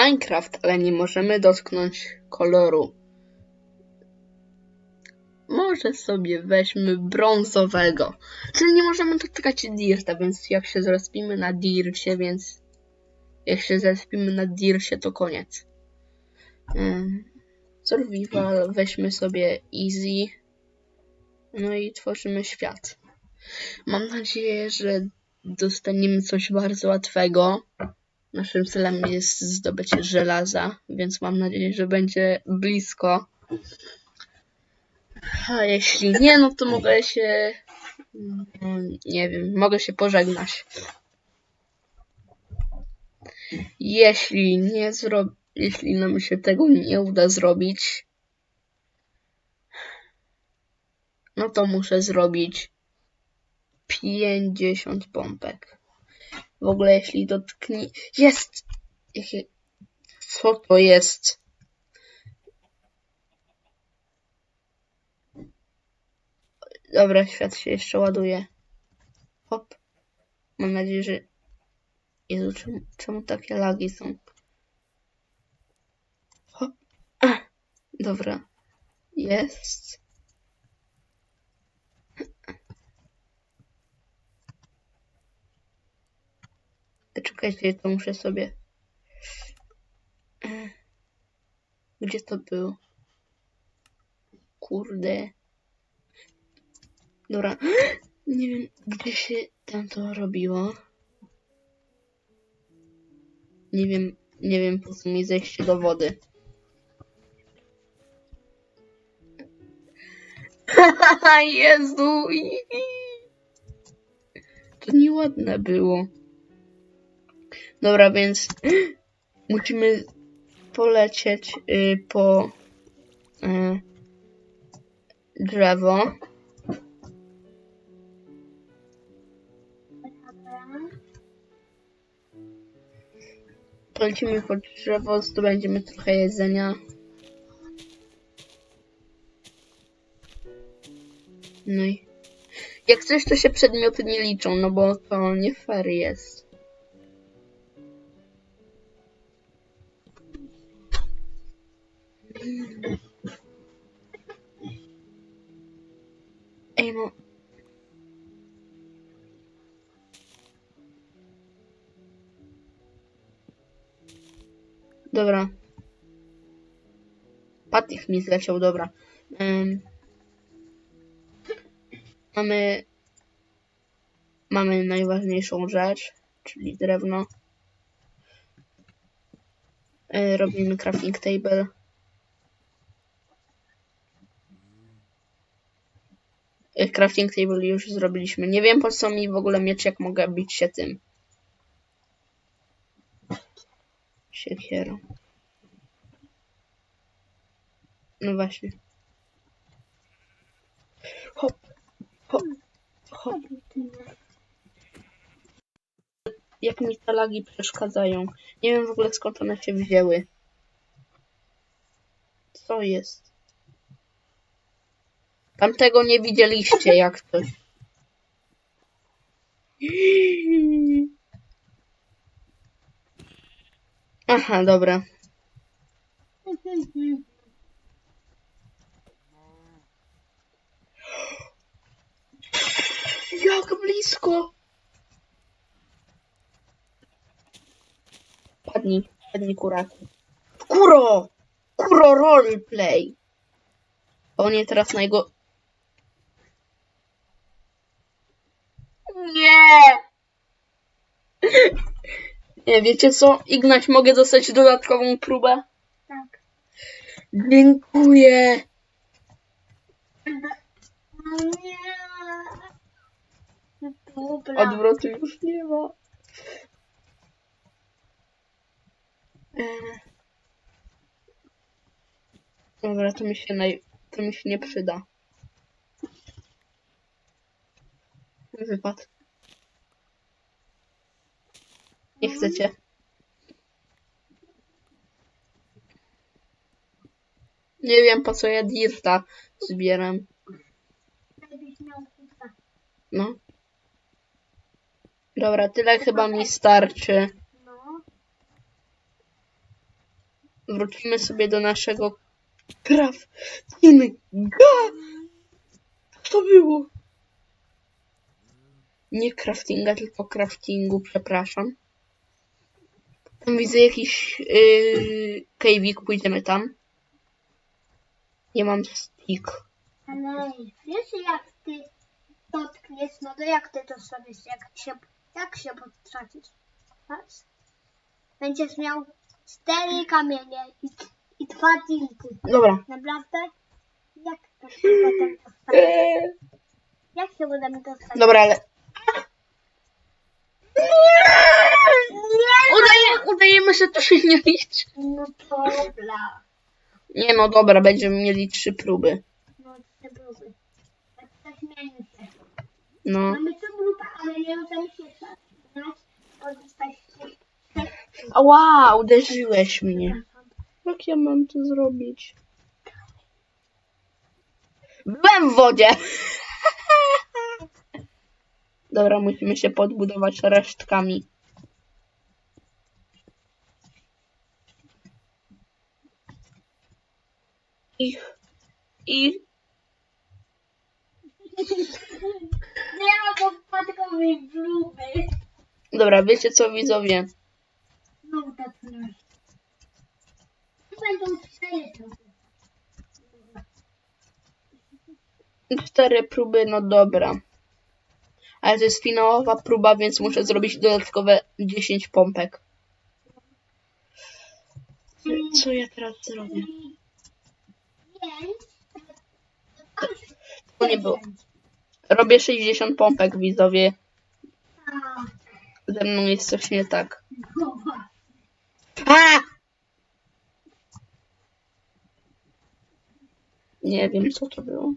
Minecraft, ale nie możemy dotknąć koloru. Może sobie weźmy brązowego. Czyli nie możemy dotykać dirta, więc jak się zrespimy na dircie, więc jak się zrespimy na dircie, to koniec. Ym, Survival weźmy sobie easy. No i tworzymy świat. Mam nadzieję, że dostaniemy coś bardzo łatwego. Naszym celem jest zdobycie żelaza, więc mam nadzieję, że będzie blisko. A jeśli nie, no to mogę się. mm, Nie wiem, mogę się pożegnać. Jeśli nie zro... jeśli nam się tego nie uda zrobić, no to muszę zrobić 50 pompek. W ogóle jeśli dotknie... Jest! Co to jest? Dobra, świat się jeszcze ładuje. Hop. Mam nadzieję, że... Jezu, czemu, czemu takie lagi są? Hop. Dobra. Jest. Czekajcie, to muszę sobie... E, Gdzie to było? Kurde. Dobra. Nie wiem, gdzie się tam to robiło. Nie wiem, nie wiem po co mi zejście do wody. Jezu! To nieładne było. Dobra, więc musimy polecieć y, po y, drzewo. Polecimy po drzewo, zdobędziemy trochę jedzenia. No i jak coś, to się przedmioty nie liczą, no bo to nie fair jest. Ej, no. Dobra. Patich mi zleciał, dobra. Ym. Mamy... Mamy najważniejszą rzecz, czyli drewno. Y, robimy crafting table. Crafting table już zrobiliśmy. Nie wiem po co mi w ogóle miecz, jak mogę bić się tym. Siekierą. No właśnie. Hop, hop, hop. Jak mi te lagi przeszkadzają. Nie wiem w ogóle skąd one się wzięły. Co jest? Tamtego nie widzieliście jak coś. Aha, dobra. Jak blisko! Padnij, padnij kuraku. Kuro! Kuro roleplay! O nie, teraz na jego... Nie! Nie, wiecie co? Ignać, mogę dostać dodatkową próbę? Tak. Dziękuję! No nie. Dobra. Odwrotu już nie ma. E. Dobra, to mi się naj... to mi się nie przyda. Wypad. Nie chcecie. Nie wiem po co ja dirta zbieram. No. Dobra, tyle chyba mi starczy. Wrócimy sobie do naszego craftinga. Co to było? Nie craftinga, tylko craftingu, przepraszam. Widzę jakiś yy, cave'ik, pójdziemy tam. Nie mam stick. Ale wiesz, jak ty dotkniesz, no to jak ty to sobie jak się, jak się potrafisz? Patrz. Będziesz miał cztery kamienie i, i dwa dilty. Dobra. Naprawdę? Jak to się potem dostać? Eee, Jak się potem dostać? dobra, ale... Udaje, udajemy, że to się nie liczy. No dobra. Nie no dobra, będziemy mieli trzy próby. No te próby. Tak zaśmiejmy się. No. Mamy trzy próby, ale nie możemy się znać. Odstać. Ała, uderzyłeś mnie. Jak ja mam to zrobić? Byłem w wodzie. Dobra, musimy się podbudować resztkami. Ich, ich, Nie ma podpadkowej próby. Dobra, wiecie co widzowie? No tak no. Będą cztery próby. Cztery próby, no dobra. Ale to jest finałowa próba, więc muszę zrobić dodatkowe 10 pompek. Co ja teraz zrobię? To nie było. Robię 60 pompek, widzowie. Ze mną jest coś nie tak. A! Nie wiem, co to było.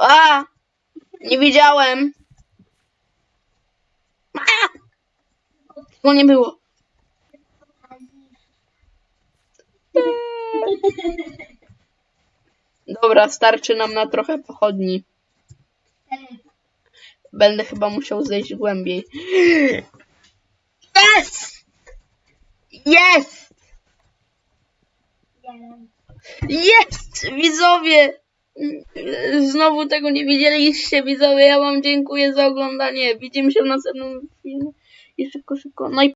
A! Nie widziałem. A! To nie było. Dobra, starczy nam na trochę pochodni. Będę chyba musiał zejść głębiej. Jest! Jest! Jest! Widzowie! Znowu tego nie widzieliście, widzowie. Ja wam dziękuję za oglądanie. Widzimy się w następnym filmie. I szybko, szybko. No i